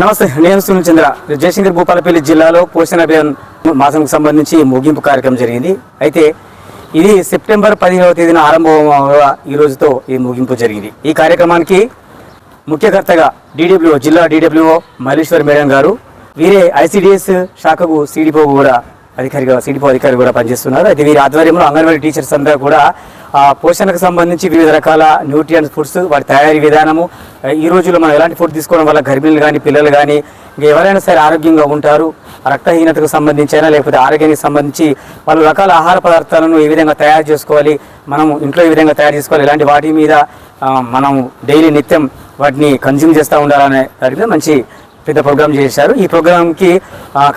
నమస్తే నేను సునీల్ చంద్ర. జయశంకర్ భూపాలపల్లి జిల్లాలో పోషణ అభియాన్ మాసంకు సంబంధించి ముగింపు కార్యక్రమం జరిగింది. అయితే ఇది సెప్టెంబర్ పదిహేనవ తేదీన ఆరంభం ఈ రోజుతో ఈ ముగింపు జరిగింది. ఈ కార్యక్రమానికి ముఖ్యకర్తగా డీడబ్ల్యూ జిల్లా డీడబ్ల్యూఓ మల్లేశ్వర్ మేడం గారు వీరే ఐసిడిఎస్ శాఖకు సిడిపో కూడా అధికారిగా సిడిపో అధికారి కూడా పనిచేస్తున్నారు. అయితే వీరి ఆధ్వర్యంలో అంగన్వాడీ టీచర్స్ అందరూ కూడా పోషణకు సంబంధించి వివిధ రకాల న్యూట్రియన్స్ ఫుడ్స్ వాటి తయారీ విధానము. ఈ రోజుల్లో మనం ఎలాంటి ఫుడ్ తీసుకోవడం వల్ల గర్భిణులు కానీ పిల్లలు కానీ ఇంకా ఎవరైనా సరే ఆరోగ్యంగా ఉంటారు. రక్తహీనతకు సంబంధించి అయినా లేకపోతే ఆరోగ్యానికి సంబంధించి వాళ్ళు రకాల ఆహార పదార్థాలను ఏ విధంగా తయారు చేసుకోవాలి మనం ఇంట్లో ఏ విధంగా తయారు చేసుకోవాలి ఇలాంటి వాటి మీద మనం డైలీ నిత్యం వాటిని కన్జ్యూమ్ చేస్తూ ఉండాలనే దాని మీద మంచి పెద్ద ప్రోగ్రామ్ చేశారు. ఈ ప్రోగ్రామ్కి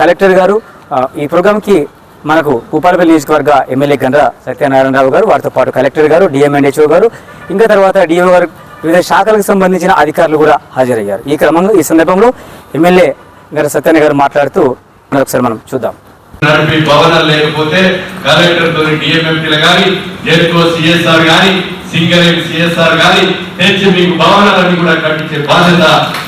కలెక్టర్ గారు ఈ ప్రోగ్రాంకి మనకు భూపాలపల్లి నియోజకవర్గ ఎమ్మెల్యే గండ్ర సత్యనారాయణరావు గారు వారితో పాటు కలెక్టర్ గారు డిఎంఎన్హెచ్ఓ గారు ఇంకా తర్వాత డిఓ గారు వివిధ శాఖలకు సంబంధించిన అధికారులు కూడా హాజరయ్యారు. ఈ క్రమంలో ఈ సందర్భంలో ఎమ్మెల్యే గారు సత్యనారాయణ గారు మాట్లాడుతూ మరొకసారి మనం చూద్దాం. నడిపి భవనాలు లేకపోతే కలెక్టర్ తోని డిఎంఎంపీలు కానీ జెడ్కో సిఎస్ఆర్ కానీ సింగల్ సిఎస్ఆర్ కానీ తెచ్చి మీకు భవనాలన్నీ కూడా కట్టించే బాధ్యత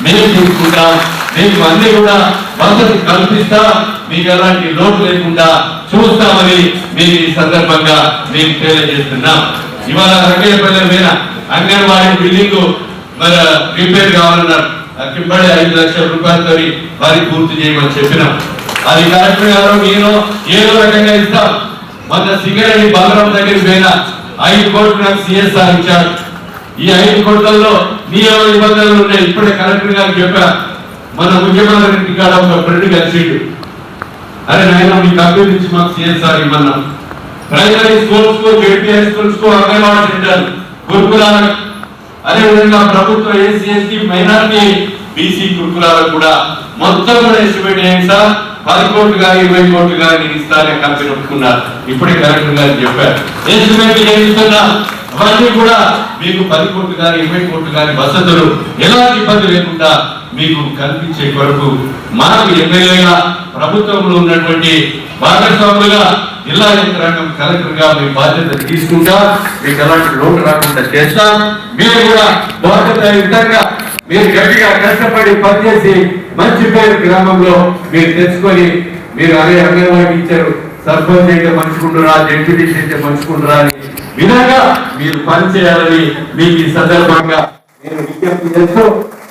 మేము తీసుకుంటాం. మేము అన్ని కూడా వసతి కల్పిస్తా మీకు ఎలాంటి లోటు లేకుండా చూస్తామని మీకు ఈ సందర్భంగా మేము తెలియజేస్తున్నాం. ఇవాళ రంగేపల్లె మీద అంగన్వాడీ బిల్డింగ్ మరి రిపేర్ కావాలన్నారు. కింబడి ఐదు లక్షల రూపాయలతో వారి పూర్తి చేయమని చెప్పినాం. అది కలెక్టర్ గారు నేను ఏదో రకంగా ఇస్తాం. మన సింగరేణి బలరాం దగ్గరికి పోయిన ఐదు కోట్లు నాకు సిఎస్ఆర్ ఇచ్చాడు ఈ ఐదు కోట్లలో నియమ నిబంధనలు ఉన్నాయి ఇప్పుడే కలెక్టర్ గారు చెప్పా మన ముఖ్యమంత్రి కాడ ఒక ఫ్రెండ్ కలిసిండు. అరే నాయన మీ కంపెనీ నుంచి మాకు సిఎస్ఆర్ ఇమ్మన్నాం. ప్రైమరీ స్కూల్స్కు జెడ్పీ హై స్కూల్స్కు అంగన్వాడీ సెంటర్ గురుకులాలకు. అదేవిధంగా ప్రభుత్వ ఎస్సీ ఎస్టీ మైనారిటీ బీసీ గురుకులాలకు కూడా మొత్తం కూడా ఎస్టిమేట్ చేయండి సార్? పది కోట్లు కానీ ఇరవై కోట్లు కానీ ఇస్తారని కంపెనీ ఒప్పుకున్నారు ఇప్పుడే కలెక్టర్ గారు చెప్పారు ఎస్టిమేట్ చేయిస్తున్నా అవన్నీ కూడా మీకు పది కోట్లు కానీ ఇరవై కోట్లు కానీ వసతులు ఎలాంటి ఇబ్బంది లేకుండా మీకు కల్పించే కొరకు మనకు ఎమ్మెల్యేగా ప్రభుత్వంలో ఉన్నటువంటి భాగస్వాములుగా జిల్లా యంత్రాంగం కలెక్టర్గా మీ బాధ్యత తీసుకుంటా మీకు ఎలాంటి లోటు రాకుండా చేస్తా మీరు కూడా బాధ్యతయుతంగా మీరు గట్టిగా కష్టపడి పనిచేసి మంచి పేరు గ్రామంలో మీరు తెచ్చుకొని మీరు అదే అంగన్వాడీ ఇచ్చారు. సర్పంచ్ అయితే మంచుకుంటురా డెప్యూటీస్ అయితే మంచుకుంటురా అని విధంగా మీరు పనిచేయాలని మీకు ఈ సందర్భంగా నేను విజ్ఞప్తి చేస్తూ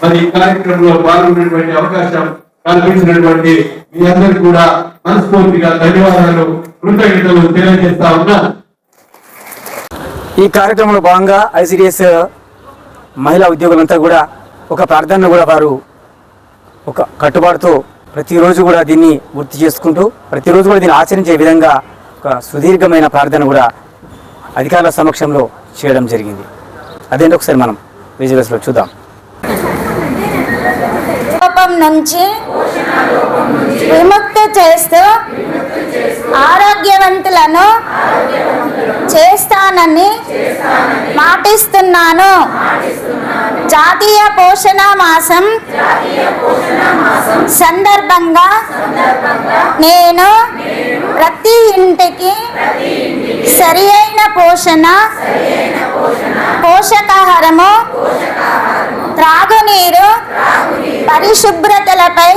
మరి ఈ కార్యక్రమంలో పాల్గొనేటువంటి అవకాశం కల్పించినటువంటి మీ అందరికి కూడా మనస్ఫూర్తిగా ధన్యవాదాలు కృతజ్ఞతలు తెలియజేస్తా ఉన్నా. ఈ కార్యక్రమంలో భాగంగా ఐసిడిఎస్ మహిళా ఉద్యోగులంతా కూడా ఒక ప్రార్థనను కూడా వారు ఒక కట్టుబాటుతో ప్రతిరోజు కూడా దీన్ని గుర్తు చేసుకుంటూ ప్రతిరోజు కూడా దీన్ని ఆచరించే విధంగా ఒక సుదీర్ఘమైన ప్రార్థన కూడా అధికారుల సమక్షంలో చేయడం జరిగింది. అదేంటి ఒకసారి మనం విజువల్స్లో చూద్దాం. కోపం నుంచి విముక్త చేస్తూ ఆరోగ్యవంతులను చేస్తానని మాటిస్తున్నాను. జాతీయ పోషణ మాసం సందర్భంగా నేను ప్రతి ఇంటికి సరి అయిన పోషణ పోషకాహారము త్రాగునీరు పరిశుభ్రతలపై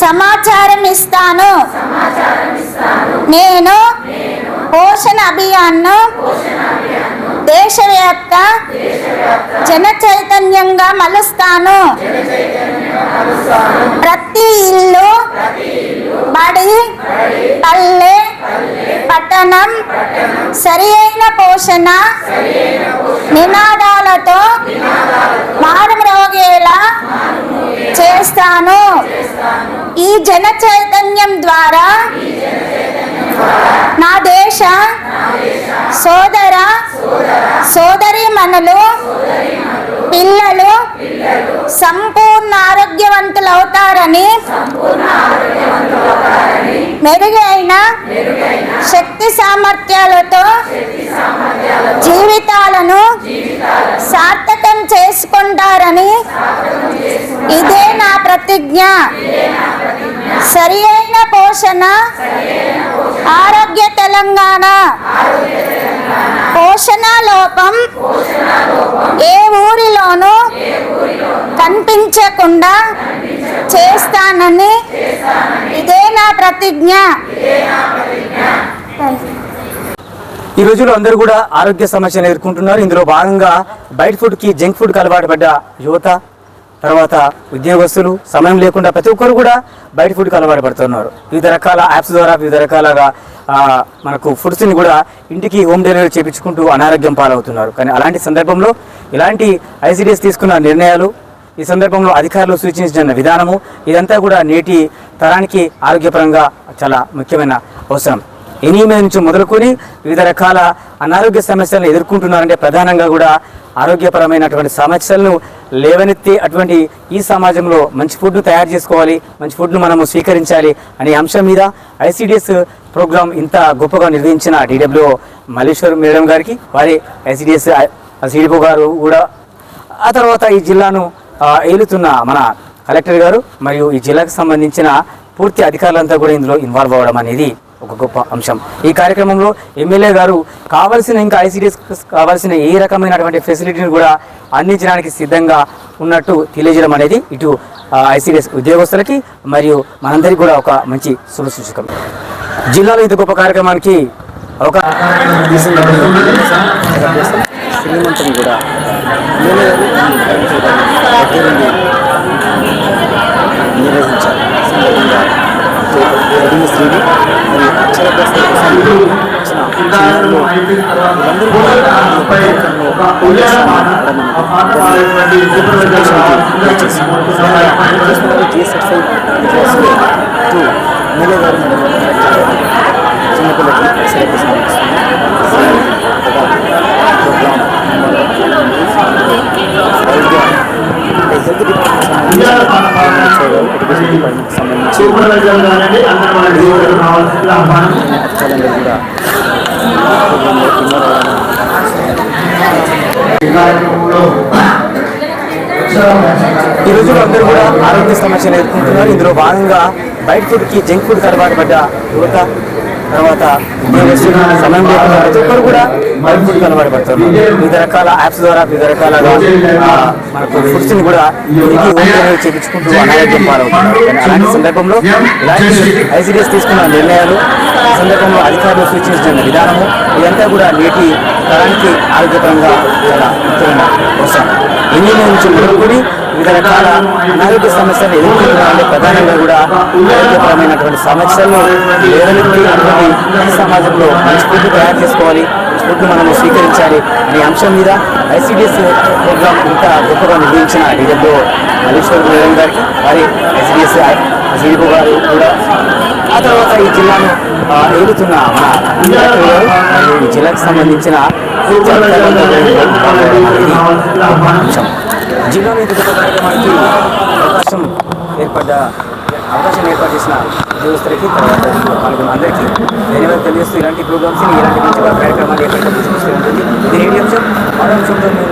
సమాచారం ఇస్తాను. నేను పోషణ అభియాన్ను దేశవ్యాప్త జన చైతన్యంగా మలుస్తాను. ప్రతి ఇల్లు బడి పల్లె పట్టణం సరి అయిన పోషణ నినాదాలతో మారుమ్రోగేలా చేస్తాను. ఈ జన చైతన్యం ద్వారా నా దేశ సోదర సోదరిమణులు పిల్లలు సంపూర్ణ ఆరోగ్యవంతులవుతారని మెరుగైన శక్తి సామర్థ్యాలతో జీవితాలను సార్థకం చేసుకుంటారని ఇదే నా ప్రతిజ్ఞ. సరి అయిన పోషణ ఆరోగ్య తెలంగాణ. పోషణ లోపం ఏ ఊరిలోనూ కనిపించకుండా చేస్తానని ఇదే నా ప్రతిజ్ఞ. ఈ రోజుల్లో అందరూ కూడా ఆరోగ్య సమస్యలు ఎదుర్కొంటున్నారు. ఇందులో భాగంగా బయట ఫుడ్కి జంక్ ఫుడ్కి అలవాటు పడ్డ యువత తర్వాత ఉద్యోగస్తులు సమయం లేకుండా ప్రతి ఒక్కరు కూడా బయట ఫుడ్కి అలవాటు పడుతున్నారు. వివిధ రకాల యాప్స్ ద్వారా వివిధ రకాలుగా మనకు ఫుడ్స్ని కూడా ఇంటికి హోమ్ డెలివరీ చేయించుకుంటూ అనారోగ్యం పాలవుతున్నారు. కానీ అలాంటి సందర్భంలో ఇలాంటి ఐసీడీఎస్ తీసుకున్న నిర్ణయాలు ఈ సందర్భంలో అధికారులు సూచించిన విధానము ఇదంతా కూడా నేటి తరానికి ఆరోగ్యపరంగా చాలా ముఖ్యమైన అవసరం. ఎనీమియా నుంచి మొదలుకొని వివిధ రకాల అనారోగ్య సమస్యలను ఎదుర్కొంటున్నారంటే ప్రధానంగా కూడా ఆరోగ్యపరమైనటువంటి సమస్యలను లేవనెత్తి అటువంటి ఈ సమాజంలో మంచి ఫుడ్ను తయారు చేసుకోవాలి మంచి ఫుడ్ను మనము స్వీకరించాలి అనే అంశం మీద ఐసిడిఎస్ ప్రోగ్రాం ఇంత గొప్పగా నిర్వహించిన డిడబ్ల్యూ మల్లేశ్వర్ మేడం గారికి వారి ఐసిడిఎస్ సిడిపో గారు కూడా. ఆ తర్వాత ఈ జిల్లాను ఏలుతున్న మన కలెక్టర్ గారు మరియు ఈ జిల్లాకు సంబంధించిన పూర్తి అధికారులంతా కూడా ఇందులో ఇన్వాల్వ్ అవ్వడం అనేది ఒక గొప్ప అంశం. ఈ కార్యక్రమంలో ఎమ్మెల్యే గారు కావాల్సిన ఇంకా ఐసీడీఎస్ కావాల్సిన ఏ రకమైనటువంటి ఫెసిలిటీని కూడా అందించడానికి సిద్ధంగా ఉన్నట్టు తెలియజేయడం అనేది ఇటు ఐసీడీఎస్ ఉద్యోగస్తులకి మరియు మనందరికీ కూడా ఒక మంచి శుభసూచకం జిల్లాలో ఇది గొప్ప కార్యక్రమానికి ఒక శ్రీమంతం కూడా. నిర్వహించారు. సందర్భంగా జరిగిన శ్రీని మరియు అక్షరాభ్యాసం కోసం వచ్చిన చిన్నారులు వీళ్ళందరూ కూడా ఈ కార్యక్రమంలో ఎమ్మెల్యే గారు చిన్నపిల్లలకి celebration health department education department సంబంధించి అధికారులందరూ కూడా ప్రోగ్రాంలో ఇన్వాల్వ్ అవ్వడం ఈ రోజుల్లో అందరూ కూడా ఆరోగ్య సమస్యలు ఎదుర్కొంటున్నారు. ఇందులో భాగంగా బయట ఫుడ్కి జంక్ ఫుడ్ అలవాటు పడ్డ యువత తర్వాత సమయం లేకుండా ప్రతి ఒక్కరు కూడా బయట ఫుడ్ వివిధ రకాల యాప్స్ ద్వారా వివిధ రకాలుగా మనకు ఫుడ్స్ని కూడా హోమ్ డెలివరీ చేపించుకుంటూ అనారోగ్యం పాలవుతున్నారు అలాంటి సందర్భంలో ఇలాంటి ఐసీడీఎస్ తీసుకున్న నిర్ణయాలు సందర్భంలో అధికారులు సూచించిన విధానము ఇదంతా కూడా నేటి తరానికి ఆరోగ్యపరంగా చాలా ముఖ్యమైన అవసరం నుంచి మొదలుకొని వివిధ రకాల అనారోగ్య సమస్యలు ఎదుర్కొంటున్నారంటే ప్రధానంగా కూడా ఆరోగ్యపరమైనటువంటి సమస్యలు లేవనెత్తి అటువంటి ఈ సమాజంలో మనస్ఫూర్తి తయారు చేసుకోవాలి మంచి మనము స్వీకరించాలి అనే అంశం మీద ఐసీడీఎస్ ప్రోగ్రామ్ ఇంత గొప్పగా నిర్వహించిన డిడబ్ల్యూ మల్లేశ్వర్ గారికి వారి ఐసీడీఎస్ సిడిపో గారు కూడా ఆ తర్వాత ఈ జిల్లాను ఆ, మన ఈ జిల్లాకు సంబంధించిన పూర్తి అధికారులందరూ అంశం జిల్లాలో ఇంత కార్యక్రమానికి అవకాశం ఏర్పడ్డ అవకాశం ఏర్పాటు చేసిన ఉద్యోగస్తులకి తర్వాత పాల్గొన్న అందరికీ ధన్యవాదాలు తెలియజేస్తూ ఇలాంటి ప్రోగ్రామ్స్ ఇలాంటి మంచి కార్యక్రమాలు ఏర్పడడం తీసుకొస్తూ ఉంటుంది. ఇది రేడియో అంశం. మరో అంశంతో మేము